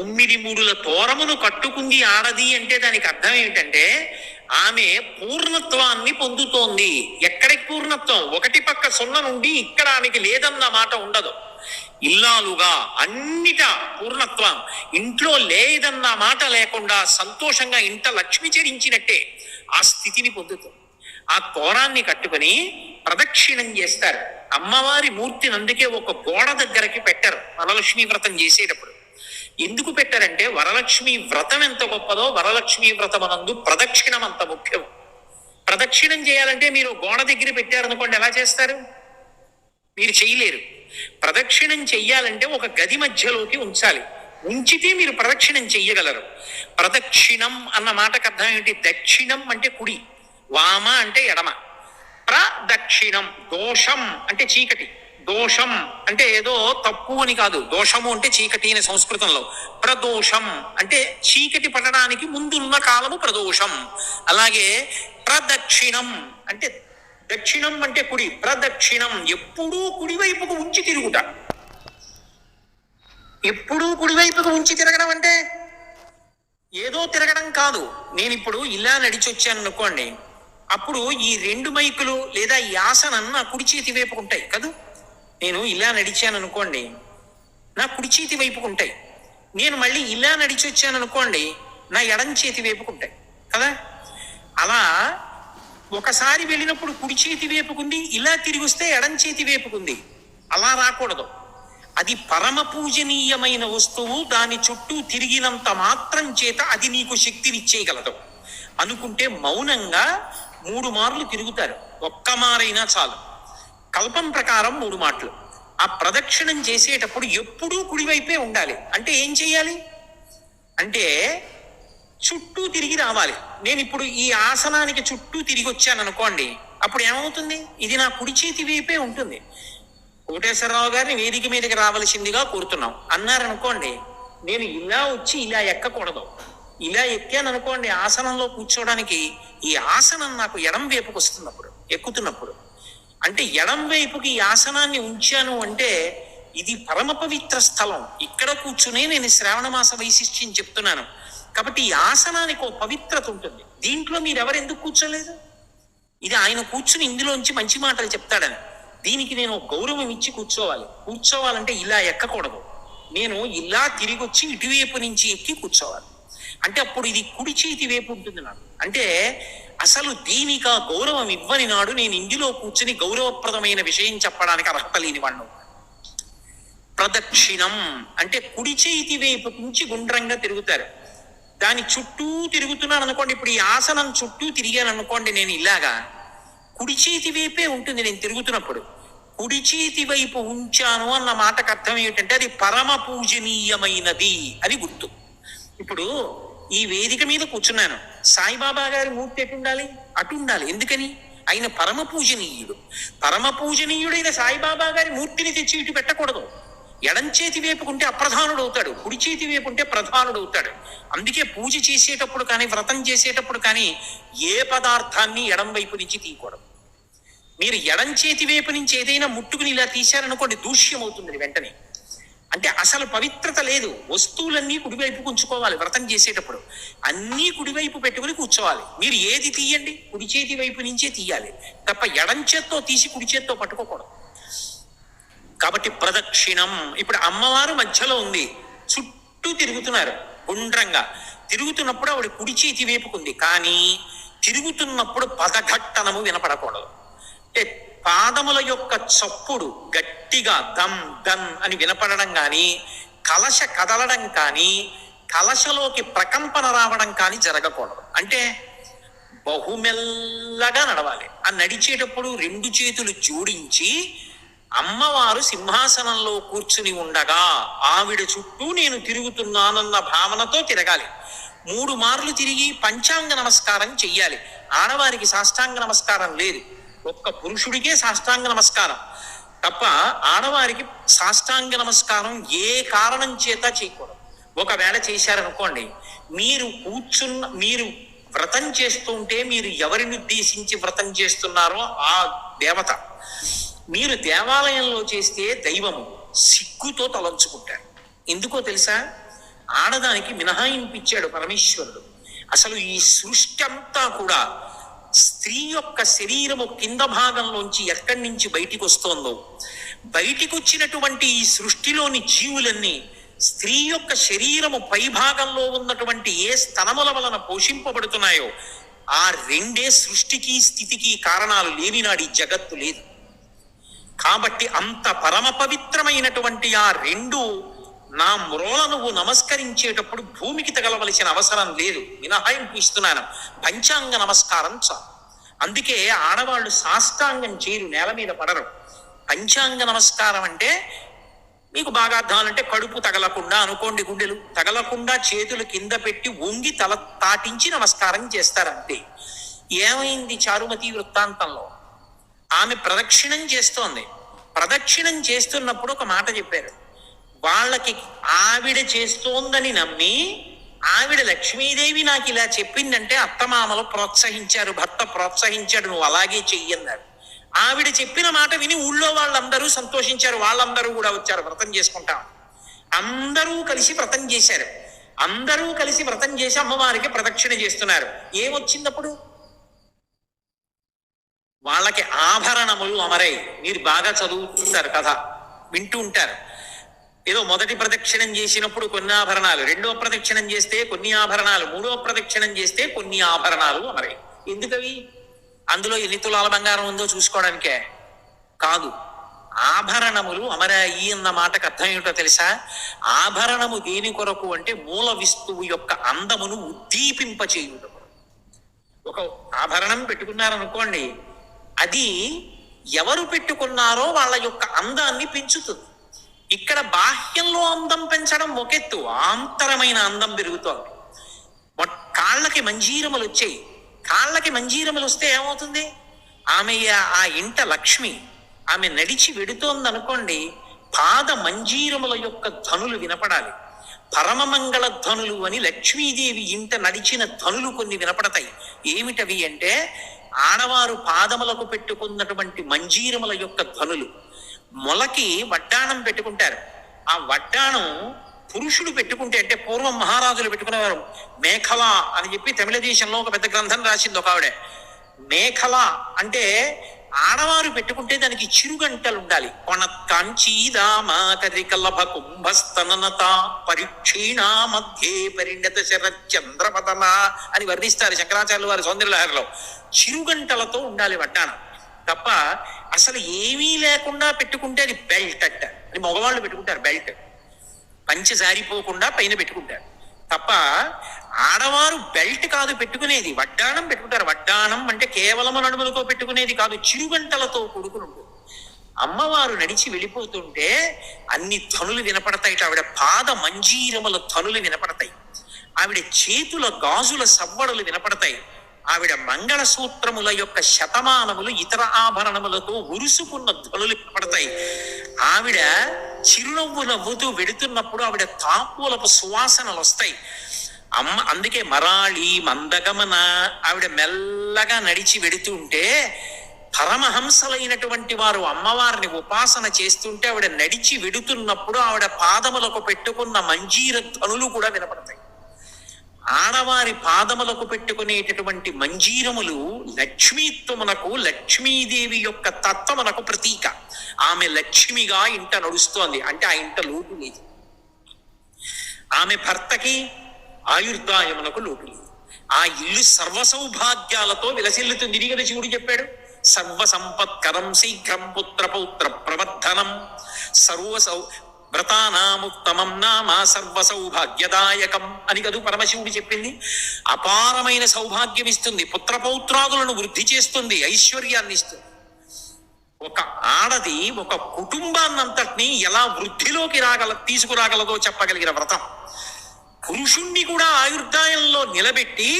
తొమ్మిది మూడుల తోరమును కట్టుకుంది ఆడది అంటే దానికి అర్థం ఏమిటంటే ఆమె పూర్ణత్వాన్ని పొందుతోంది. ఎక్కడికి పూర్ణత్వం? ఒకటి పక్క సున్న నుండి ఇక్కడ ఆమెకి లేదన్న మాట ఉండదు. ఇల్లాలుగా అన్నిట పూర్ణత్వం. ఇంట్లో లేదన్న మాట లేకుండా సంతోషంగా ఇంత లక్ష్మి చరించినట్టే ఆ స్థితిని పొందుతుంది. ఆ తోరాన్ని కట్టుకుని ప్రదక్షిణం చేస్తారు. అమ్మవారి మూర్తిని అందుకే ఒక గోడ దగ్గరకి పెట్టారు. వరలక్ష్మి వ్రతం చేసేటప్పుడు. ఎందుకు పెట్టారంటే వరలక్ష్మి వ్రతం ఎంత గొప్పదో వరలక్ష్మి వ్రతం అనందు ప్రదక్షిణం అంత ముఖ్యం. ప్రదక్షిణం చేయాలంటే మీరు గోడ దగ్గర పెట్టారనుకోండి ఎలా చేస్తారు? మీరు చేయలేరు. ప్రదక్షిణం చెయ్యాలంటే ఒక గది మధ్యలోకి ఉంచాలి. ఉంచితే మీరు ప్రదక్షిణం చెయ్యగలరు. ప్రదక్షిణం అన్న మాటకు అర్థం ఏంటి? దక్షిణం అంటే కుడి వామ అంటే ఎడమ. ప్రదక్షిణం దోషం అంటే చీకటి. దోషం అంటే ఏదో తప్పు అని కాదు. దోషము అంటే చీకటి అనే సంస్కృతంలో. ప్రదోషం అంటే చీకటి పడడానికి ముందున్న కాలము ప్రదోషం. అలాగే ప్రదక్షిణం అంటే దక్షిణం అంటే కుడి. ప్రదక్షిణం ఎప్పుడూ కుడివైపుకు ఉంచి తిరుగుట. ఎప్పుడూ కుడివైపుకు ఉంచి తిరగడం అంటే ఏదో తిరగడం కాదు. నేను ఇప్పుడు ఇలా నడిచొచ్చాను అనుకోండి. అప్పుడు ఈ రెండు మైకులు లేదా ఈ ఆసనం నా కుడి చేతి వైపుకు ఉంటాయి. కదూ? నేను ఇలా నడిచాను అనుకోండి నా కుడి చేతి వైపుకు ఉంటాయి. నేను మళ్ళీ ఇలా నడిచి వచ్చాను అనుకోండి నా ఎడం చేతి వైపుకు ఉంటాయి. కదా? అలా ఒకసారి వెళ్ళినప్పుడు కుడి చేతి వేపుకుంది ఇలా తిరిగి వస్తే ఎడం చేతి వేపుకుంది అలా రాకూడదు. అది పరమ పూజనీయమైన వస్తువు దాని చుట్టూ తిరిగినంత మాత్రం చేత అది నీకు శక్తినిచ్చేయగలదు. అనుకుంటే మౌనంగా మూడు మార్లు తిరుగుతారు. ఒక్క మారైనా చాలు. కల్పం ప్రకారం మూడు మాటలు. ఆ ప్రదక్షిణం చేసేటప్పుడు ఎప్పుడూ కుడివైపే ఉండాలి. అంటే ఏం చేయాలి? అంటే చుట్టూ తిరిగి రావాలి. నేను ఇప్పుడు ఈ ఆసనానికి చుట్టూ తిరిగి వచ్చాను అనుకోండి అప్పుడు ఏమవుతుంది? ఇది నా కుడి చేతి వైపే ఉంటుంది. కోటేశ్వరరావు గారిని వేదిక మీదకి రావలసిందిగా కోరుతున్నాం. అన్నారనుకోండి నేను ఇలా వచ్చి ఇలా ఎక్కకూడదు. ఇలా ఎక్కాను అనుకోండి ఆసనంలో కూర్చోవడానికి ఈ ఆసనం నాకు ఎడం వైపుకు వస్తున్నప్పుడు ఎక్కుతున్నప్పుడు. అంటే ఎడం వైపుకి ఈ ఆసనాన్ని ఉంచాను అంటే ఇది పరమ పవిత్ర స్థలం. ఇక్కడ కూర్చునే నేను శ్రావణ మాస వైశిష్ట్యం చెప్తున్నాను. కాబట్టి ఈ ఆసనానికి ఒక పవిత్రత ఉంటుంది. దీంట్లో మీరు ఎవరు ఎందుకు కూర్చోలేదు? ఇది ఆయన కూర్చుని ఇందులోంచి మంచి మాటలు చెప్తాడని. దీనికి నేను గౌరవం ఇచ్చి కూర్చోవాలి. కూర్చోవాలంటే ఇలా ఎక్కకూడదు. నేను ఇలా తిరిగి వచ్చి ఇటువైపు నుంచి ఎక్కి కూర్చోవాలి. అంటే అప్పుడు ఇది కుడి చేతి వైపు ఉంటుంది నాకు. అంటే అసలు దీనికి గౌరవం ఇవ్వని నాడు నేను ఇందులో కూర్చుని గౌరవప్రదమైన విషయం చెప్పడానికి అర్హత లేని వాడు ప్రదక్షిణం అంటే కుడి చేతి వైపు నుంచి గుండ్రంగా తిరుగుతారు. దాని చుట్టూ తిరుగుతున్నాను అనుకోండి ఇప్పుడు ఈ ఆసనం చుట్టూ తిరిగాను అనుకోండి నేను ఇలాగా కుడి చేతి వైపే ఉంటుంది నేను తిరుగుతున్నప్పుడు. కుడి చేతి వైపు ఉంచాను అన్న మాటకు అర్థం ఏమిటంటే అది పరమ పూజనీయమైనది అని గుర్తు. ఇప్పుడు ఈ వేదిక మీద కూర్చున్నాను. సాయిబాబా గారి మూర్తి ఎటు ఉండాలి అటు ఉండాలి ఎందుకని? ఆయన పరమ పూజనీయుడు. పరమ పూజనీయుడైన సాయిబాబా గారి మూర్తిని తెచ్చి ఇటు పెట్టకూడదు. ఎడం చేతి వైపుకుంటే అప్రధానుడు అవుతాడు కుడి చేతి వేపుకుంటే ప్రధానుడు అవుతాడు అందుకే పూజ చేసేటప్పుడు కానీ వ్రతం చేసేటప్పుడు కానీ ఏ పదార్థాన్ని ఎడం వైపు నుంచి తీయకూడదు. మీరు ఎడం చేతి వైపు నుంచి ఏదైనా ముట్టుకుని ఇలా తీశారనుకోండి దూష్యం అవుతుంది వెంటనే. అంటే అసలు పవిత్రత లేదు. వస్తువులన్నీ కుడివైపు ఉంచుకోవాలి వ్రతం చేసేటప్పుడు. అన్నీ కుడివైపు పెట్టుకుని కూర్చోవాలి. మీరు ఏది తీయండి? కుడి చేతి వైపు నుంచే తీయాలి. తప్ప ఎడం చేత్తో తీసి కుడి చేత్తో పట్టుకోకూడదు. కాబట్టి ప్రదక్షిణం. ఇప్పుడు అమ్మవారు మధ్యలో ఉంది. చుట్టూ తిరుగుతున్నారు గుండ్రంగా. తిరుగుతున్నప్పుడు ఆవిడ కుడి చేతి వైపుకుంది. కానీ తిరుగుతున్నప్పుడు పదఘట్టనము వినపడకూడదు. అంటే పాదముల యొక్క చప్పుడు గట్టిగా దమ్ దమ్ అని వినపడడం కానీ కలశ కదలడం కానీ కలశలోకి ప్రకంపన రావడం కానీ జరగకూడదు. అంటే బహుమెల్లగా నడవాలి. ఆ నడిచేటప్పుడు రెండు చేతులు జోడించి అమ్మవారు సింహాసనంలో కూర్చుని ఉండగా ఆవిడ చుట్టూ నేను తిరుగుతున్నానన్న భావనతో తిరగాలి. మూడు మార్లు తిరిగి పంచాంగ నమస్కారం చెయ్యాలి. ఆడవారికి సాష్టాంగ నమస్కారం లేదు. ఒక్క పురుషుడికే సాష్టాంగ నమస్కారం. తప్ప ఆడవారికి సాష్టాంగ నమస్కారం ఏ కారణం చేత చేయకూడదు. ఒకవేళ చేశారనుకోండి మీరు కూర్చున్న మీరు వ్రతం చేస్తుంటే మీరు ఎవరిని ఉద్దేశించి వ్రతం చేస్తున్నారో ఆ దేవత. మీరు దేవాలయంలో చేస్తే దైవము సిగ్గుతో తలంచుకుంటారు. ఎందుకో తెలుసా? ఆడదానికి మినహాయింపించాడు పరమేశ్వరుడు. అసలు ఈ సృష్టి అంతా కూడా స్త్రీ యొక్క శరీరము కింద భాగంలోంచి ఎక్కడి నుంచి బయటికి వస్తోందో బయటికొచ్చినటువంటి ఈ సృష్టిలోని జీవులన్నీ స్త్రీ యొక్క శరీరము పై భాగంలో ఉన్నటువంటి ఏ స్థలముల వలన పోషింపబడుతున్నాయో ఆ రెండే సృష్టికి స్థితికి కారణాలు లేనినాడు ఈ జగత్తు లేదు. కాబట్టి అంత పరమ పవిత్రమైనటువంటి ఆ రెండు నా మ్రోల నువ్వు నమస్కరించేటప్పుడు భూమికి తగలవలసిన అవసరం లేదు. మినహాయింపు ఇస్తున్నాను. పంచాంగ నమస్కారం చాలు. అందుకే ఆడవాళ్ళు సాష్టాంగం చేయరు నేల మీద పడరు. పంచాంగ నమస్కారం అంటే మీకు బాగా అర్థాలంటే కడుపు తగలకుండా అనుకోండి గుండెలు. తగలకుండా చేతులు కింద పెట్టి వంగి తల తాటించి నమస్కారం చేస్తారంతే. ఏమైంది చారుమతి వృత్తాంతంలో? ఆమె ప్రదక్షిణం చేస్తోంది. ప్రదక్షిణం చేస్తున్నప్పుడు ఒక మాట చెప్పారు. వాళ్ళకి ఆవిడ చేస్తోందని నమ్మి ఆవిడ లక్ష్మీదేవి నాకు ఇలా చెప్పిందంటే అత్తమామలు ప్రోత్సహించారు భర్త ప్రోత్సహించాడు నువ్వు అలాగే చెయ్యన్నారు ఆవిడ చెప్పిన మాట విని ఊళ్ళో వాళ్ళందరూ సంతోషించారు వాళ్ళందరూ కూడా వచ్చారు వ్రతం చేసుకుంటాం. అందరూ కలిసి వ్రతం చేశారు. అందరూ కలిసి వ్రతం చేసి అమ్మవారికి ప్రదక్షిణ చేస్తున్నారు. ఏమొచ్చిందప్పుడు వాళ్ళకి ఆభరణములు అమరై మీరు బాగా చదువుతుంటారు కథ వింటూ ఉంటారు. ఏదో మొదటి ప్రదక్షిణం చేసినప్పుడు కొన్ని ఆభరణాలు రెండో ప్రదక్షిణం చేస్తే కొన్ని ఆభరణాలు మూడో ప్రదక్షిణం చేస్తే కొన్ని ఆభరణాలు అమరే. ఎందుకవి? అందులో ఎన్ని తులాల బంగారం ఉందో చూసుకోవడానికే. కాదు ఆభరణములు అమరాయి అన్న మాటకు అర్థం ఏమిటో తెలుసా? ఆభరణము దేని కొరకు అంటే మూల విస్తువు యొక్క అందమును ఉద్దీపింపచేయుట ఒక ఆభరణం పెట్టుకున్నారనుకోండి అది ఎవరు పెట్టుకున్నారో వాళ్ళ యొక్క అందాన్ని పెంచుతుంది. ఇక్కడ బాహ్యంలో అందం పెంచడం ఒకెత్తు ఆంతరమైన అందం పెరుగుతోంది. కాళ్ళకి మంజీరములు వచ్చాయి. కాళ్ళకి మంజీరములు వస్తే ఏమవుతుంది? ఆమె ఆ- ఇంట లక్ష్మి ఆమె నడిచి వెడుతోందనుకోండి పాద మంజీరముల యొక్క ధనులు వినపడాలి. పరమమంగళ ధనులు అని లక్ష్మీదేవి ఇంట నడిచిన ధనులు కొన్ని వినపడతాయి. ఏమిటవి అంటే ఆడవారు పాదములకు పెట్టుకున్నటువంటి మంజీరముల యొక్క ధనులు మొలకి వడ్డాణం పెట్టుకుంటారు. ఆ వడ్డాణం పురుషుడు పెట్టుకుంటే అంటే పూర్వం మహారాజులు పెట్టుకునేవారు. మేఖల అని చెప్పి తమిళ దేశంలో ఒక పెద్ద గ్రంథం రాసింది ఒక ఆవిడ. మేఖల అంటే ఆడవారు పెట్టుకుంటే దానికి చిరుగంటలు ఉండాలి. కొనత్కాంచీదామాకరికలభ కుంభస్తననత పరిక్షీణా మధ్యే పరిణత శరచంద్రపతన అని వర్ణిస్తారు శంకరాచార్యులు వారి సౌందర్యలహరిలో. చిరుగంటలతో ఉండాలి వడ్డానం తప్ప అసలు ఏమీ లేకుండా పెట్టుకుంటే అది బెల్ట్ అట్ట అని మగవాళ్ళు పెట్టుకుంటారు బెల్ట్. పంచి జారిపోకుండా పైన పెట్టుకుంటారు. తప్ప ఆడవారు బెల్ట్ కాదు పెట్టుకునేది వడ్డాణం పెట్టుకుంటారు. వడ్డాణం అంటే కేవలం నడుములతో పెట్టుకునేది కాదు చిరుగంటలతో కొడుకును అమ్మవారు నడిచి వెళ్ళిపోతుంటే అన్ని ధనులు వినపడతాయి ఆవిడ పాద మంజీరముల ధనులు వినపడతాయి. ఆవిడ చేతుల గాజుల సవ్వడలు వినపడతాయి. ఆవిడ మంగళసూత్రముల యొక్క శతమానములు ఇతర ఆభరణములతో ఉరుసుకున్న ధ్వనులు పడతాయి ఆవిడ చిరునవ్వు నవ్వుతూ వెడుతున్నప్పుడు ఆవిడ తాంబూలపు సువాసనలు వస్తాయి. అమ్మ అందుకే మరాళి మందగమన ఆవిడ మెల్లగా నడిచి వెడుతూ ఉంటే పరమహంసలైనటువంటి వారు అమ్మవారిని ఉపాసన చేస్తుంటే ఆవిడ నడిచి వెడుతున్నప్పుడు ఆవిడ పాదములకు పెట్టుకున్న మంజీర ధ్వనులు కూడా వినపడతాయి. ఆడవారి పాదములకు పెట్టుకునేటటువంటి మంజీరములు లక్ష్మీత్వమునకు లక్ష్మీదేవి యొక్క తత్వమునకు ప్రతీక. ఆమె లక్ష్మిగా ఇంట నడుస్తోంది. అంటే ఆ ఇంట లోటు లేదు. ఆమె భర్తకి ఆయుర్దాయమునకు లోటు లేదు. ఆ ఇల్లు సర్వ సౌభాగ్యాలతో విలసిల్లుతుంది. ఇది కదా శివుడు చెప్పాడు. సర్వ సంపత్కరం శీఘ్రం పుత్ర పౌత్ర ప్రవర్ధనం. సర్వ సౌ వ్రతానాముత్తమం నామ సర్వ సౌభాగ్యదాయకం అని కదూ పరమశివుడు చెప్పింది. అపారమైన సౌభాగ్యం ఇస్తుంది పుత్రపౌత్రాదులను వృద్ధి చేస్తుంది. ఐశ్వర్యాన్ని ఇస్తుంది ఒక ఆడది ఒక కుటుంబాన్నంతటినీ ఎలా వృద్ధిలోకి రాగల తీసుకురాగలదో చెప్పగలిగిన వ్రతం. పురుషుణ్ణి కూడా ఆయుర్దాయంలో నిలబెట్టి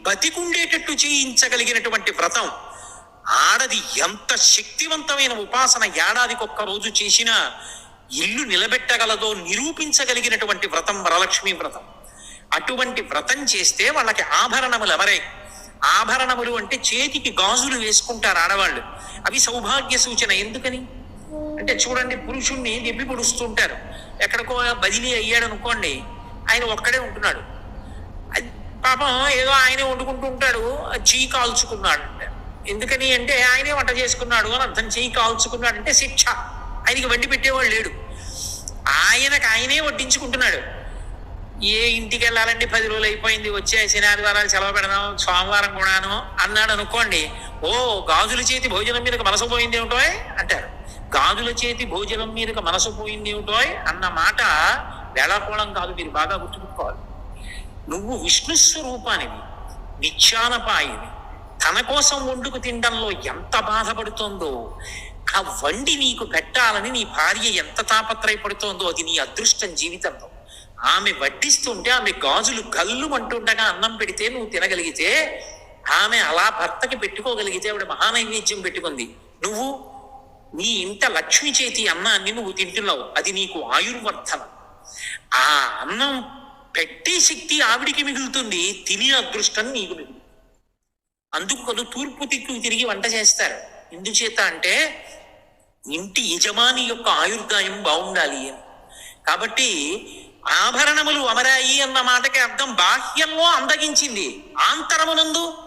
బతికుండేటట్టు చేయించగలిగినటువంటి వ్రతం. ఆడది ఎంత శక్తివంతమైన ఉపాసన ఏడాదికి ఒక్క రోజు చేసినా ఇల్లు నిలబెట్టగలదో నిరూపించగలిగినటువంటి వ్రతం వరలక్ష్మి వ్రతం. అటువంటి వ్రతం చేస్తే వాళ్ళకి ఆభరణములు ఎవరై? ఆభరణములు అంటే చేతికి గాజులు వేసుకుంటారు ఆడవాళ్ళు. అవి సౌభాగ్య సూచన ఎందుకని? అంటే చూడండి పురుషుణ్ణి దెబ్బి పొడుస్తుంటారు ఎక్కడికో బదిలీ అయ్యాడు అనుకోండి ఆయన ఒక్కడే ఉంటున్నాడు. పాపం ఏదో ఆయనే వండుకుంటూ ఉంటాడు చెయ్యి కాల్చుకున్నాడు. ఎందుకని అంటే ఆయనే వంట చేసుకున్నాడు అని అర్థం. చెయ్యి కాల్చుకున్నాడు అంటే శిక్ష. ఆయనకి వండి పెట్టేవాడు లేడు. ఆయనకు ఆయనే వడ్డించుకుంటున్నాడు. ఏ ఇంటికి వెళ్ళాలండి? పది రోజులు అయిపోయింది. వచ్చే శనివారాలు సెలవు పెడదాం సోమవారం కూడాను అన్నాడు అనుకోండి. ఓ గాజుల చేతి భోజనం మీదకి మనసు పోయింది ఏమిటో అంటారు. గాజుల చేతి భోజనం మీదకి మనసు పోయింది ఏమిటో అన్న మాట వేళాకోళం కాదు. మీరు బాగా గుర్తుపెట్టుకోవాలి. నువ్వు విష్ణు స్వరూపానివి. నిత్యానపాయివి తన కోసం వండుకు తినడంలో ఎంత బాధపడుతుందో. ఆ వండి నీకు పెట్టాలని నీ భార్య ఎంత తాపత్రయపడుతోందో అది నీ అదృష్టం జీవితంలో. ఆమె వడ్డిస్తుంటే ఆమె గాజులు గల్లు అంటుండగా అన్నం పెడితే నువ్వు తినగలిగితే ఆమె అలా భర్తకి పెట్టుకోగలిగితే ఆవిడ మహానైవేద్యం పెట్టుకుంది. నువ్వు నీ ఇంట లక్ష్మి చేతి అన్నాన్ని నువ్వు తింటున్నావు. అది నీకు ఆయుర్వర్ధనం. ఆ అన్నం పెట్టే శక్తి ఆవిడికి మిగులుతుంది. తినే అదృష్టం నీకు మిగులుతుంది. అందుకు తూర్పు దిక్కు తిరిగి వంట చేస్తారు. ఎందుచేత అంటే ఇంటి యజమాని యొక్క ఆయుర్దాయం బాగుండాలి అని. కాబట్టి ఆభరణములు అమరాయి అన్న మాటకి అర్థం బాహ్యంలో అందగించింది. ఆంతరమునందు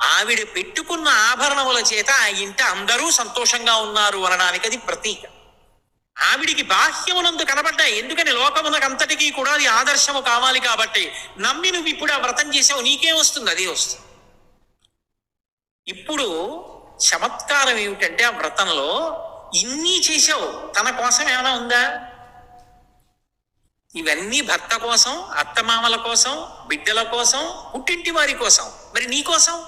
ఆవిడ పెట్టుకున్న ఆభరణముల చేత ఆ ఇంట అందరూ సంతోషంగా ఉన్నారు అనడానికి అది ప్రతీక. ఆవిడికి బాహ్యమునందు కనబడ్డాయి. ఎందుకని లోకమునకంతటికీ కూడా అది ఆదర్శము కావాలి కాబట్టి నమ్మి నువ్వు ఇప్పుడు ఆ వ్రతం చేసావు నీకే వస్తుంది? అదే వస్తుంది. ఇప్పుడు చమత్కారం ఏమిటంటే ఆ వ్రతంలో ఇన్ని చేసావు తన కోసం ఏమైనా ఉందా? ఇవన్నీ భర్త కోసం అత్తమామల కోసం బిడ్డల కోసం పుట్టింటి వారి కోసం. మరి నీ కోసం?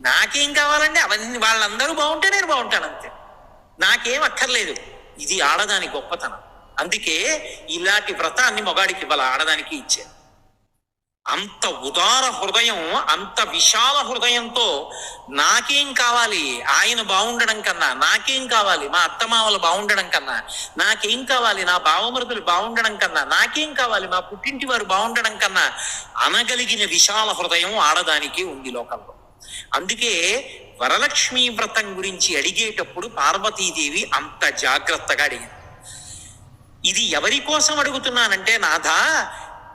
నాకేం కావాలండి? అవన్నీ వాళ్ళందరూ బాగుంటే నేను బాగుంటాను అంతే. నాకేం అక్కర్లేదు. ఇది ఆడదాని గొప్పతనం. అందుకే ఇలాంటి వ్రతాన్ని మొగాడికి ఇవ్వాలి ఆడదానికి ఇచ్చారు అంత ఉదార హృదయం అంత విశాల హృదయంతో నాకేం కావాలి? ఆయన బాగుండడం కన్నా నాకేం కావాలి? మా అత్తమామలు బాగుండడం కన్నా నాకేం కావాలి? నా భావమృతులు బాగుండడం కన్నా నాకేం కావాలి? మా పుట్టింటి వారు బాగుండడం కన్నా అనగలిగిన విశాల హృదయం ఆడదానికి ఉంది లోకంలో. అందుకే వరలక్ష్మీ వ్రతం గురించి అడిగేటప్పుడు పార్వతీదేవి అంత జాగ్రత్తగా అడిగింది. ఇది ఎవరి కోసం అడుగుతున్నానంటే నాథ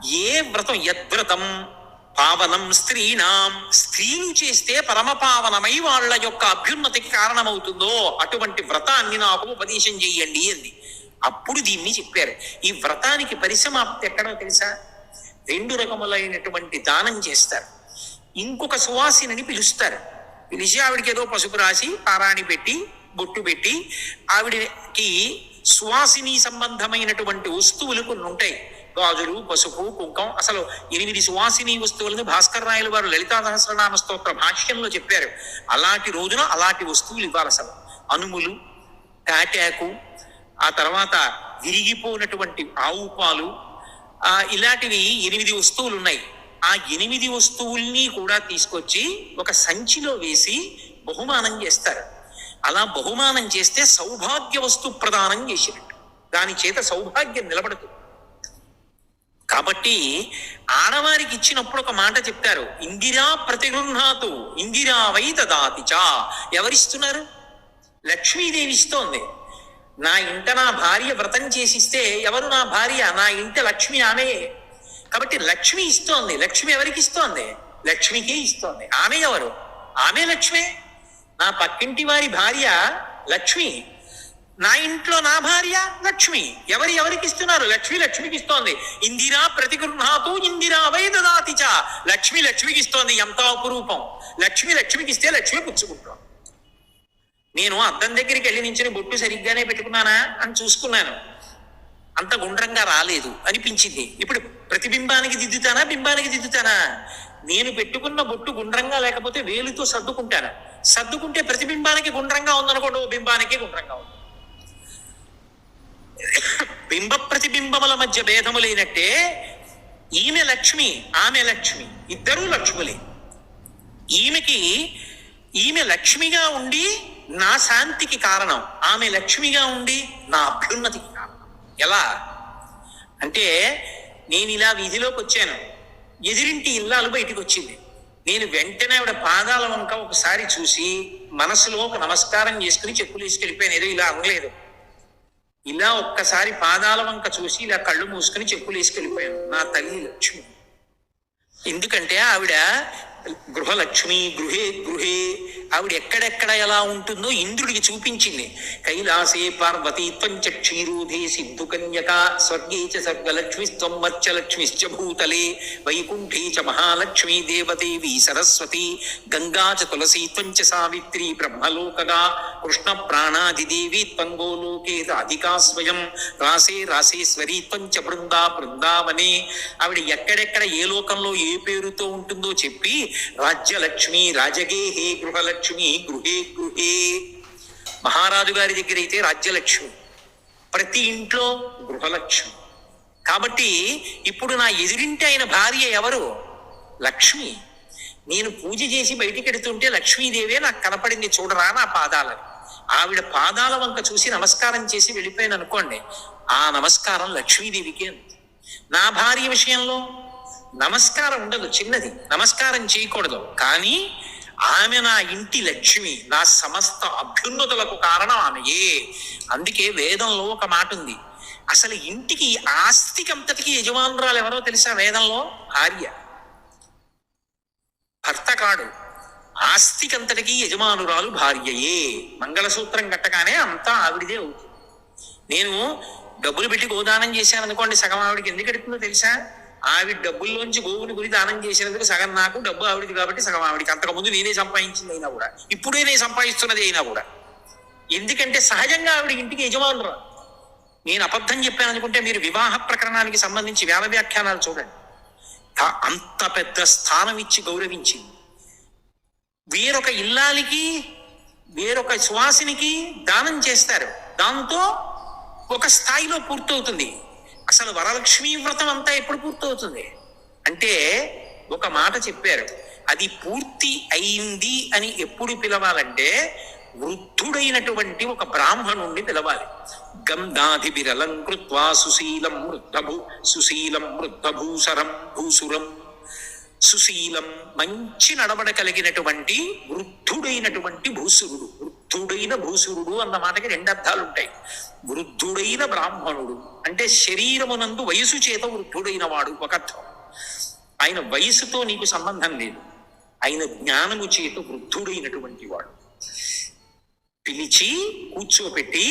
ఏ వ్రతం యద్వ్రతం? పావనం స్త్రీణాం స్త్రీలు చేస్తే పరమ పావనమై వాళ్ళ యొక్క అభ్యున్నతికి కారణమవుతుందో అటువంటి వ్రతాన్ని నాకు ఉపదేశం చెయ్యండి అంది. అప్పుడు దీన్ని చెప్పారు. ఈ వ్రతానికి పరిసమాప్తి ఎక్కడో తెలుసా? రెండు రకములైనటువంటి దానం చేస్తారు. ఇంకొక సువాసినని పిలుస్తారు. పిలిచి ఆవిడికి ఏదో పసుపు రాసి పారాణి పెట్టి బొట్టు పెట్టి ఆవిడకి సువాసిని సంబంధమైనటువంటి వస్తువులు కొన్ని ఉంటాయి. గాజులు పసుపు కుంకం అసలు ఎనిమిది సువాసిని వస్తువులను భాస్కర్ రాయలు వారు లలితా సహస్రనామ స్తోత్ర భాష్యంలో చెప్పారు. అలాంటి రోజున అలాంటి వస్తువులు ఇవ్వాలి అసలు. అనుములు తాటాకు ఆ తర్వాత విరిగిపోయినటువంటి ఆవు పాలు ఆ ఇలాంటివి ఎనిమిది వస్తువులు ఉన్నాయి. ఆ ఎనిమిది వస్తువుల్ని కూడా తీసుకొచ్చి ఒక సంచిలో వేసి బహుమానం చేస్తారు. అలా బహుమానం చేస్తే సౌభాగ్య వస్తు ప్రదానం చేసినట్టు దాని చేత సౌభాగ్యం నిలబడుతుంది. కాబట్టి ఆడవారికి ఇచ్చినప్పుడు ఒక మాట చెప్పారు ఇందిరా ప్రతిగృహాతు ఇందిరా వై దదాతి చా. ఎవరిస్తున్నారు? లక్ష్మీదేవి ఇస్తోంది. నా ఇంట నా భార్య వ్రతం చేసిస్తే ఎవరు నా భార్య? నా ఇంట లక్ష్మి ఆమె. కాబట్టి లక్ష్మి ఇస్తోంది. లక్ష్మి ఎవరికి ఇస్తోంది? లక్ష్మికే ఇస్తోంది. ఆమె ఎవరు? ఆమె లక్ష్మి. నా పక్కింటి వారి భార్య లక్ష్మి. నా ఇంట్లో నా భార్య లక్ష్మి. ఎవరి ఎవరికి ఇస్తున్నారు? లక్ష్మి లక్ష్మికి ఇస్తోంది. ఇందిరా ప్రతిగృహాతు ఇందిరా వై దదాతి చ. లక్ష్మి లక్ష్మికి ఇస్తోంది. ఎంత అపురూపం లక్ష్మి లక్ష్మికి ఇస్తే లక్ష్మి పుచ్చుకుంటాం నేను అద్దం దగ్గరికి వెళ్ళి నించుని బొట్టు సరిగ్గానే పెట్టుకున్నానా అని చూసుకున్నాను. అంత గుండ్రంగా రాలేదు. అనిపించింది. ఇప్పుడు ప్రతిబింబానికి దిద్దుతానా? బింబానికి దిద్దుతానా? నేను పెట్టుకున్న బొట్టు గుండ్రంగా లేకపోతే వేలుతో సర్దుకుంటాను? సర్దుకుంటే ప్రతిబింబానికి గుండ్రంగా ఉందనుకోండి. ఓ బింబానికి గుండ్రంగా ఉంది. బింబ ప్రతిబింబముల మధ్య భేదము లేనట్టే ఈమె లక్ష్మి ఆమె లక్ష్మి ఇద్దరూ లక్ష్ములే. ఈమెకి ఈమె లక్ష్మిగా ఉండి నా శాంతికి కారణం ఆమె లక్ష్మిగా ఉండి నా అభ్యున్నతికి కారణం. ఎలా? అంటే నేను ఇలా వీధిలోకి వచ్చాను. ఎదిరింటి ఇల్లాలు బయటికి వచ్చింది. నేను వెంటనే ఆవిడ పాదాల వంక ఒకసారి చూసి మనసులో ఒక నమస్కారం చేసుకుని చెప్పులు వేసుకెళ్ళిపోయాను ఏదో ఇలా అనలేదు. ఇలా ఒక్కసారి పాదాల వంక చూసి ఇలా కళ్ళు మూసుకుని చెప్పులు వేసుకెళ్ళిపోయాను. నా తల్లి లక్ష్మి. ఎందుకంటే ఆవిడ గృహలక్ష్మి గృహే గృహే ఆవిడ ఎక్కడెక్కడ ఎలా ఉంటుందో ఇంద్రుడికి చూపించింది. కైలాసే పార్వతీ త్వంచ క్షీరోధే సిద్ధు కన్యక స్వర్గే చ సర్గలక్ష్మిస్త్వం మత్స్యలక్ష్మిశ్చ భూతలే వైకుంఠే చ మహాలక్ష్మీ దేవదేవి సరస్వతి గంగా చ తులసీ త్వంచ సావిత్రి బ్రహ్మలోకగా కృష్ణ ప్రాణాదిదేవి త్వంగోలోకే రాధికా స్వయం రాసే రాసేశ్వరి త్వంచ బృందా బృందావనే. ఆవిడ ఎక్కడెక్కడ ఏ లోకంలో ఏ పేరుతో ఉంటుందో చెప్పి రాజ్యలక్ష్మి రాజగేహే గృహలక్ష్మి గృహే గృహే. మహారాజు గారి దగ్గర అయితే రాజ్యలక్ష్మి. ప్రతి ఇంట్లో గృహలక్ష్మి. కాబట్టి ఇప్పుడు నా ఎదురింటి అయిన భార్య ఎవరు? లక్ష్మి. నేను పూజ చేసి బయటికి ఎడుతుంటే లక్ష్మీదేవే నాకు కనపడింది చూడరా నా పాదాలని. ఆవిడ పాదాల వంక చూసి నమస్కారం చేసి వెళ్ళిపోయాను అనుకోండి. ఆ నమస్కారం లక్ష్మీదేవికి అంది. నా భార్య విషయంలో నమస్కారం ఉండదు చిన్నది. నమస్కారం చేయకూడదు. కానీ ఆమె నా ఇంటి లక్ష్మి నా సమస్త అభ్యున్నతులకు కారణం ఆమెయే. అందుకే వేదంలో ఒక మాట ఉంది. అసలు ఇంటికి ఆస్తికి అంతటికి యజమానురాలు ఎవరో తెలుసా వేదంలో? భార్య భర్త కాడు. ఆస్తికంతటికి యజమానురాలు భార్యయే. మంగళసూత్రం కట్టగానే అంతా ఆవిడిదే అవుతుంది. నేను డబ్బులు పెట్టి గోదానం చేశాను అనుకోండి సగం ఆవిడకి ఎందుకు ఎడుతుందో తెలుసా? ఆవిడ డబ్బుల్లోంచి గోవుని గురి దానం చేసినందుకు సగం నాకు డబ్బు ఆవిడది కాబట్టి సగం ఆవిడికి. అంతకుముందు నేనే సంపాదించింది అయినా కూడా. ఇప్పుడే నేను సంపాదిస్తున్నది అయినా కూడా. ఎందుకంటే సహజంగా ఆవిడ ఇంటికి యజమానురా నేను అబద్ధం చెప్పాను అనుకుంటే మీరు వివాహ ప్రకరణానికి సంబంధించి వేల వ్యాఖ్యానాలు చూడండి. అంత పెద్ద స్థానం ఇచ్చి గౌరవించింది. వేరొక ఇల్లాలికి వేరొక సువాసినికి దానం చేస్తారు. దాంతో ఒక స్థాయిలో పూర్తవుతుంది. అసలు వరలక్ష్మీ వ్రతం అంతా ఎప్పుడు పూర్తవుతుంది? అంటే ఒక మాట చెప్పారు. అది పూర్తి అయింది అని ఎప్పుడు పిలవాలంటే వృద్ధుడైనటువంటి ఒక బ్రాహ్మణుణ్ణి పిలవాలి. గంధాధి విరలం కృత్వా సుశీలం వృద్ధభూ సుశీలం వృద్ధభూసరం భూసురం సుశీలం మంచి నడవడ కలిగినటువంటి వృద్ధుడైనటువంటి భూసురుడు. వృద్ధుడైన భూసురుడు అన్న మాటకి రెండు అర్థాలు ఉంటాయి వృద్ధుడైన బ్రాహ్మణుడు అంటే శరీరమునందు వయసు చేత వృద్ధుడైన వాడు ఒక అర్థం. ఆయన వయసుతో నీకు సంబంధం లేదు. ఆయన జ్ఞానము చేత వృద్ధుడైనటువంటి వాడు. పిలిచి కూర్చోపెట్టి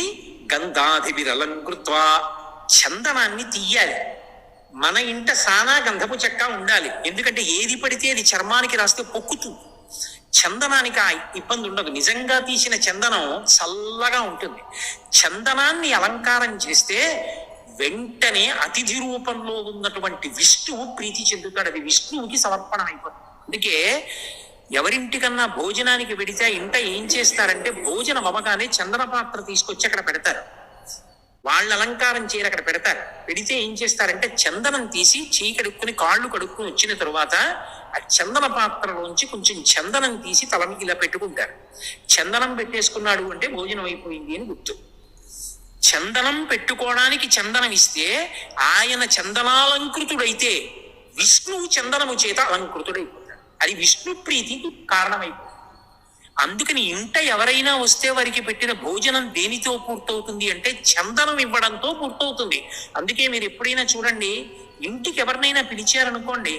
గంధాధి విరలం కృత్వా చందనాన్ని తీయాలి. మన ఇంట సానా గంధపు చెక్క ఉండాలి. ఎందుకంటే ఏది పడితే అది చర్మానికి రాస్తే పొక్కుతుంది. చందనానికి ఆ ఇబ్బంది ఉండదు. నిజంగా తీసిన చందనం చల్లగా ఉంటుంది. చందనాన్ని అలంకారం చేస్తే వెంటనే అతిథి రూపంలో ఉన్నటువంటి విష్ణువు ప్రీతి చెందుతాడు. అది విష్ణువుకి సమర్పణ అయిపోతుంది. అందుకే ఎవరింటికన్నా భోజనానికి వెడితే ఇంట ఏం చేస్తారంటే భోజనం అవ్వగానే చందన పాత్ర తీసుకొచ్చి అక్కడ పెడతారు. వాళ్ళు అలంకారం చేయరు అక్కడ పెడతారు. పెడితే ఏం చేస్తారంటే చందనం తీసి చేయి కడుక్కుని కాళ్ళు కడుక్కుని వచ్చిన తరువాత ఆ చందన పాత్రలోంచి కొంచెం చందనం తీసి తల మీద ఇలా పెట్టుకుంటారు. చందనం పెట్టేసుకున్నాడు అంటే భోజనం అయిపోయింది అని గుర్తు. చందనం పెట్టుకోవడానికి చందనం ఇస్తే ఆయన చందనాలంకృతుడైతే విష్ణువు చందనము చేత అలంకృతుడైపోతాడు. అది విష్ణు ప్రీతికి కారణమైపోతుంది. అందుకని ఇంట ఎవరైనా వస్తే వారికి పెట్టిన భోజనం దేనితో పూర్తవుతుంది అంటే చందనం ఇవ్వడంతో పూర్తవుతుంది. అందుకే మీరు ఎప్పుడైనా చూడండి ఇంటికి ఎవరినైనా పిలిచారనుకోండి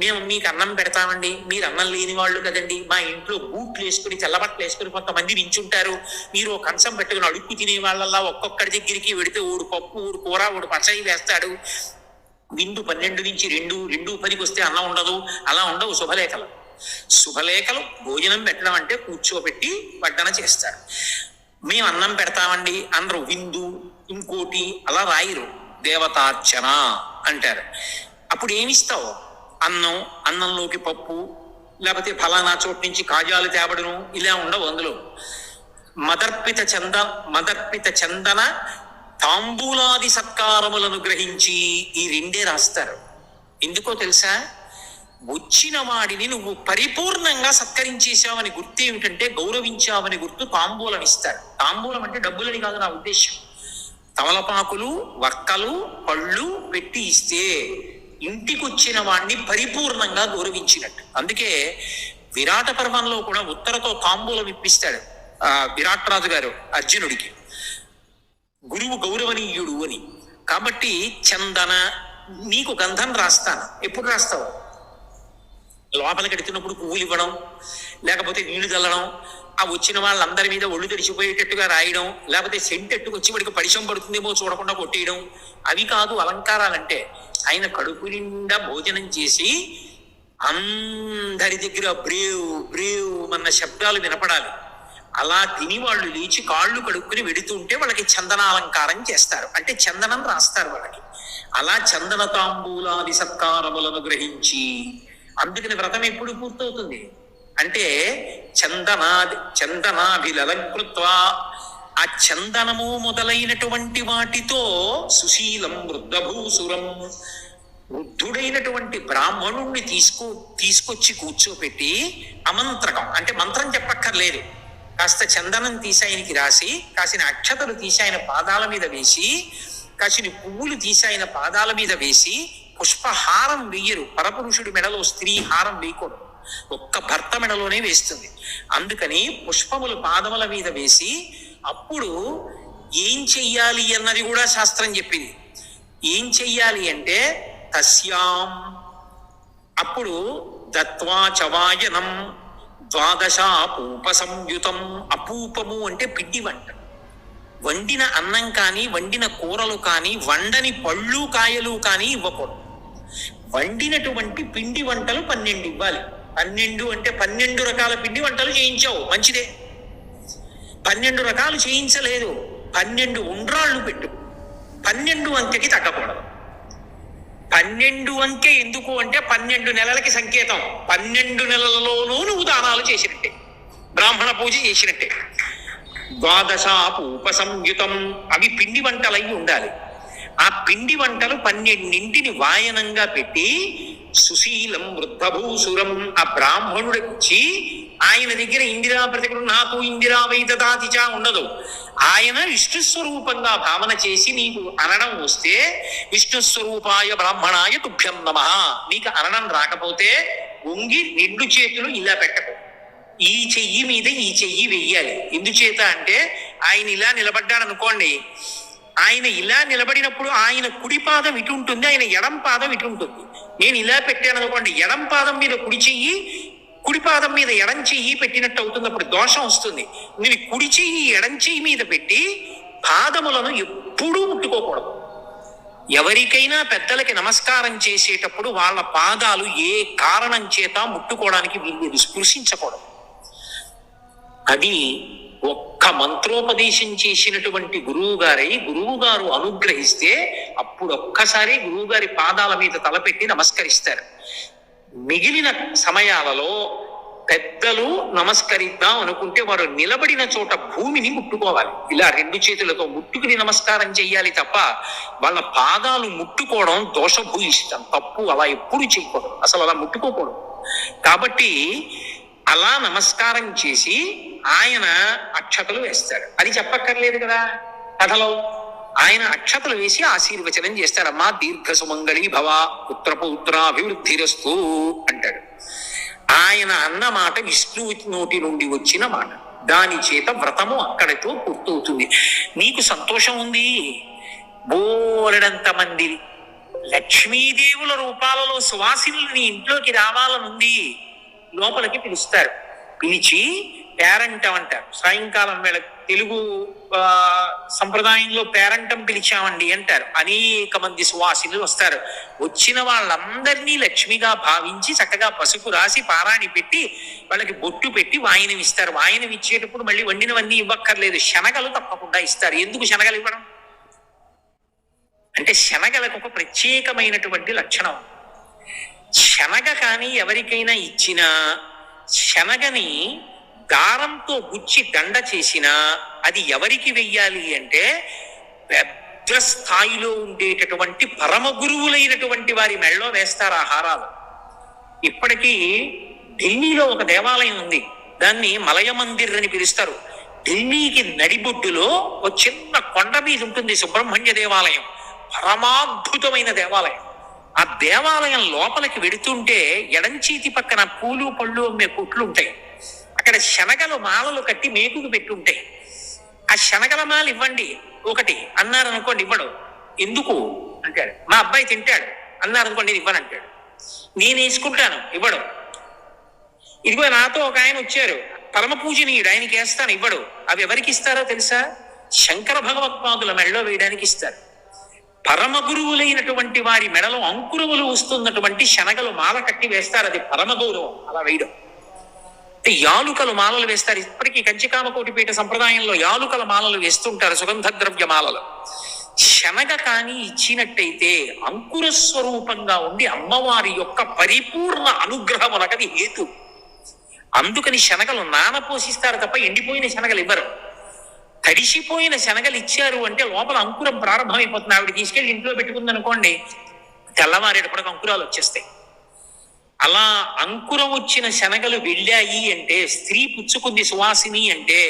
మేము మీకు అన్నం పెడతామండి మీరు అన్నం లేని వాళ్ళు కదండి మా ఇంట్లో బూట్లు వేసుకుని తెల్లబట్టలు వేసుకుని కొంతమంది నించుంటారు. మీరు కంచం పెట్టుకుని అడుక్కు తినే వాళ్ళల్లా ఒక్కొక్కడి దగ్గరికి వెడితే ఊడు పప్పు ఊడు కూర ఊడు పచ్చడి వేస్తాడు. విందు పన్నెండు నుంచి రెండు రెండు పదికి వస్తే అన్నం ఉండదు అలా ఉండవు శుభలేఖలు. శుభలేఖలు భోజనం పెట్టడం అంటే కూర్చోబెట్టి వడ్డన చేస్తారు. మేము అన్నం పెడతామండి అందరూ విందు ఇంకోటి అలా రాయరు. దేవతార్చన అంటారు. అప్పుడు ఏమిస్తావు అన్నం అన్నంలోకి పప్పు లేకపోతే ఫలానా చోటు నుంచి కాజాలు తేవడను ఇలా ఉండవు అందులో. మదర్పిత చంద మదర్పిత చందన తాంబూలాది సత్కారములను గ్రహించి ఈ రెండే రాస్తారు. ఎందుకో తెలుసా? వచ్చిన వాడిని నువ్వు పరిపూర్ణంగా సత్కరించేశావని గుర్తు ఏమిటంటే గౌరవించావని గుర్తు తాంబూలం ఇస్తారు. తాంబూలం అంటే డబ్బులని కాదు నా ఉద్దేశం. తమలపాకులు వక్కలు పళ్ళు పెట్టి ఇస్తే ఇంటికి వచ్చిన వాడిని పరిపూర్ణంగా గౌరవించినట్టు. అందుకే విరాట పర్వంలో కూడా ఉత్తరతో తాంబూలం ఇప్పిస్తాడు ఆ విరాట్ రాజు గారు అర్జునుడికి. గురువు గౌరవనీయుడు అని. కాబట్టి చందన నీకు గంధం రాస్తాను. ఎప్పుడు రాస్తావు? లోపలికి ఎడుతున్నప్పుడు పువ్వులు ఇవ్వడం లేకపోతే నీళ్ళు చల్లడం ఆ వచ్చిన వాళ్ళందరి మీద ఒళ్ళు తెరిచిపోయేటట్టుగా రాయడం లేకపోతే సెంటెట్టుకు వచ్చి వాడికి పరిచయం పడుతుందేమో చూడకుండా కొట్టేయడం అవి కాదు అలంకారాలంటే. ఆయన కడుపు నిండా భోజనం చేసి అందరి దగ్గర బ్రేవ్ బ్రేవ్ అన్న శబ్దాలు వినపడాలి. అలా తిని వాళ్ళు లేచి కాళ్ళు కడుక్కుని వెడుతుంటే వాళ్ళకి చందనాలంకారం చేస్తారు. అంటే చందనం రాస్తారు వాళ్ళకి. అలా చందన తాంబూలాది సత్కారములను గ్రహించి అందుకని వ్రతం ఎప్పుడు పూర్తవుతుంది? అంటే చందనాది చందనాభిలలంకృత్వ ఆ చందనము మొదలైనటువంటి వాటితో సుశీలం వృద్ధభూసురం వృద్ధుడైనటువంటి బ్రాహ్మణుణ్ణి తీసుకో తీసుకొచ్చి కూర్చోపెట్టి అమంత్రకం. అంటే మంత్రం చెప్పక్కర్లేదు. కాస్త చందనం తీసి ఆయనకి రాసి కాసిన అక్షతలు తీసి ఆయన పాదాల మీద వేసి కాసిన పువ్వులు తీసి ఆయన పాదాల మీద వేసి పుష్పహారం వెయ్యరు. పరపురుషుడి మెడలో స్త్రీ హారం వేయకూడదు ఒక్క భర్త మెడలోనే వేస్తుంది. అందుకని పుష్పములు పాదముల మీద వేసి అప్పుడు ఏం చెయ్యాలి అన్నది కూడా శాస్త్రం చెప్పింది. ఏం చెయ్యాలి అంటే తస్యాం. అప్పుడు దత్వా చవాయనం ద్వాదశాపూప సంయుతం అపూపము అంటే పిండి వంట. వండిన అన్నం కానీ వండిన కూరలు కానీ వండని పళ్ళు కాయలు కానీ ఇవ్వకూడదు. వండినటువంటి పిండి వంటలు పన్నెండు ఇవ్వాలి. పన్నెండు అంటే పన్నెండు రకాల పిండి వంటలు చేయించావు మంచిదే. పన్నెండు రకాలు చేయించలేదు పన్నెండు ఉండ్రాళ్ళు పెట్టు. పన్నెండు అంకెకి తగ్గకూడదు. పన్నెండు అంకె ఎందుకు అంటే పన్నెండు నెలలకి సంకేతం. పన్నెండు నెలలలోనూ నువ్వు దానాలు చేసినట్టే. బ్రాహ్మణ పూజ చేసినట్టే. ద్వాదశాపు ఉపసంయుతం. అవి పిండి వంటలై ఉండాలి. ఆ పిండి వంటలు పన్నెండింటిని వాయనంగా పెట్టి సుశీలం వృద్ధభూసురం ఆ బ్రాహ్మణుడికి ఆయన దగ్గర ఇందిరా ప్రతికుడు నాకు ఇందిరా వైదతాతిచా ఉండదు. ఆయన విష్ణు స్వరూపంగా భావన చేసి నీకు అనడం వస్తే విష్ణు స్వరూపాయ బ్రాహ్మణాయ తుభ్యం నమ. నీకు అనడం రాకపోతే వంగి రెండు చేతులు ఇలా పెట్టకు. ఈ చెయ్యి మీద ఈ చెయ్యి వెయ్యాలి. ఎందుచేత అంటే ఆయన ఇలా నిలబడ్డాడు అనుకోండి ఆయన ఇలా నిలబడినప్పుడు ఆయన కుడి పాదం ఇటు ఉంటుంది ఆయన ఎడం పాదం ఇటు ఉంటుంది. నేను ఇలా పెట్టాను అనుకోండి ఎడం పాదం మీద కుడి చెయ్యి కుడి పాదం మీద ఎడం చెయ్యి పెట్టినట్టు అవుతుంది అప్పుడు దోషం వస్తుంది. నేను కుడి చెయ్యి ఎడం చెయ్యి మీద పెట్టి పాదములను ఎప్పుడూ ముట్టుకోకూడదు. ఎవరికైనా పెద్దలకి నమస్కారం చేసేటప్పుడు వాళ్ళ పాదాలు ఏ కారణం చేత ముట్టుకోవడానికి వీళ్ళు స్పృశించకూడదు అది ఒక్క మంత్రోపదేశం చేసినటువంటి గురువు గారై గురువు గారు అనుగ్రహిస్తే అప్పుడు ఒక్కసారి గురువు గారి పాదాల మీద తలపెట్టి నమస్కరిస్తారు. మిగిలిన సమయాలలో పెద్దలు నమస్కరిద్దాం అనుకుంటే వారు నిలబడిన చోట భూమిని ముట్టుకోవాలి. ఇలా రెండు చేతులతో ముట్టుకుని నమస్కారం చెయ్యాలి తప్ప వాళ్ళ పాదాలు ముట్టుకోవడం దోషభూయిష్టం. తప్పు అలా ఎప్పుడు చేయకూడదు. అసలు అలా ముట్టుకోకూడదు. కాబట్టి అలా నమస్కారం చేసి ఆయన అక్షతలు వేస్తాడు అది చెప్పక్కర్లేదు కదా? కథలో ఆయన అక్షతలు వేసి ఆశీర్వచనం చేస్తాడమ్మా దీర్ఘ సుమంగళి భవ పుత్రపౌత్రాభివృద్ధిరస్తు అంటాడు. ఆయన అన్న మాట విష్ణువు నోటి నుండి వచ్చిన మాట. దాని చేత వ్రతము అక్కడితో పూర్తవుతుంది. నీకు సంతోషం ఉంది? బోలెడంత మంది లక్ష్మీదేవుల రూపాలలో సువాసినులు నీ ఇంట్లోకి రావాలనుంది. లోపలికి పిలుస్తారు. పిలిచి పేరంటం అంటారు. సాయంకాలం వేళ తెలుగు సంప్రదాయంలో పేరంటం పిలిచామండి అంటారు. అనేక మంది సువాసినులు వస్తారు. వచ్చిన వాళ్ళందరినీ లక్ష్మిగా భావించి చక్కగా పసుపు రాసి పారాణి పెట్టి వాళ్ళకి బొట్టు పెట్టి వాయనం ఇస్తారు. వాయనం ఇచ్చేటప్పుడు మళ్ళీ వండినవన్నీ ఇవ్వక్కర్లేదు. శనగలు తప్పకుండా ఇస్తారు. ఎందుకు శనగలు ఇవ్వడం? అంటే శనగలకు ఒక ప్రత్యేకమైనటువంటి లక్షణం. శనగ కానీ ఎవరికైనా ఇచ్చినా శనగని దారంతో గుచ్చి దండ చేసినా అది ఎవరికి వెయ్యాలి అంటే పెద్ద స్థాయిలో ఉండేటటువంటి పరమ గురువులైనటువంటి వారి మెళ్ళలో వేస్తారు ఆ హారాలు. ఇప్పటికీ ఢిల్లీలో ఒక దేవాలయం ఉంది. దాన్ని మలయ మందిర్ అని పిలుస్తారు. ఢిల్లీకి నడిబొడ్డులో ఒక చిన్న కొండ మీద ఉంటుంది సుబ్రహ్మణ్య దేవాలయం. పరమాద్భుతమైన దేవాలయం. ఆ దేవాలయం లోపలికి వెడుతుంటే ఎడంచేతి పక్కన పూలు పళ్ళు అమ్మే కొట్లు ఉంటాయి. అక్కడ శనగలు మాలలు కట్టి మేకుకు పెట్టి ఉంటాయి. ఆ శనగల మాల ఇవ్వండి. ఒకటి అన్నారు అనుకోండి ఇవ్వడు. ఎందుకు? అంటాడు. మా అబ్బాయి తింటాడు. అన్నారు అనుకోండి నేను ఇవ్వనంటాడు నేను వేసుకుంటాను ఇవ్వడు. ఇదిగో నాతో ఒక ఆయన వచ్చారు. పరమ పూజనీయుడు ఆయనకి వేస్తాను ఇవ్వడు. అవి ఎవరికి ఇస్తారో తెలుసా? శంకర భగవత్పాదుల మెడలో వేయడానికి ఇస్తారు. పరమ గురువులైనటువంటి వారి మెడలో అంకురములు వస్తున్నటువంటి శనగలు మాల కట్టి వేస్తారు. అది పరమ గౌరవం. అలా వేయడం. యాలుకలు మాలలు వేస్తారు. ఇప్పటికీ కంచికామ కోటిపీఠ సంప్రదాయంలో యాలుకల మాలలు వేస్తుంటారు సుగంధ ద్రవ్య మాలలు. శనగ కాని ఇచ్చినట్టయితే అంకుర స్వరూపంగా ఉండి అమ్మవారి యొక్క పరిపూర్ణ అనుగ్రహమునకది హేతు. అందుకని శనగలు నానపోషిస్తారు తప్ప ఎండిపోయిన శనగలు ఇవ్వరు. తడిసిపోయిన శనగలు ఇచ్చారు అంటే లోపల అంకురం ప్రారంభమైపోతుంది. ఆవిడ తీసుకెళ్ళి ఇంట్లో పెట్టుకుంది అనుకోండి తెల్లవారేటప్పటికి అంకురాలు వచ్చేస్తాయి. అలా అంకురం వచ్చిన శనగలు వెళ్ళాయి అంటే స్త్రీ పుచ్చుకుంది సువాసిని అంటే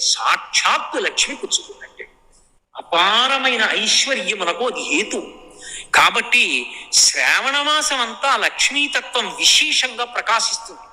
సాక్షాత్తు లక్ష్మి పుచ్చుకుందంటే అపారమైన ఐశ్వర్యములకు అది హేతు. కాబట్టి శ్రావణ మాసం అంతా లక్ష్మీతత్వం విశేషంగా ప్రకాశిస్తుంది.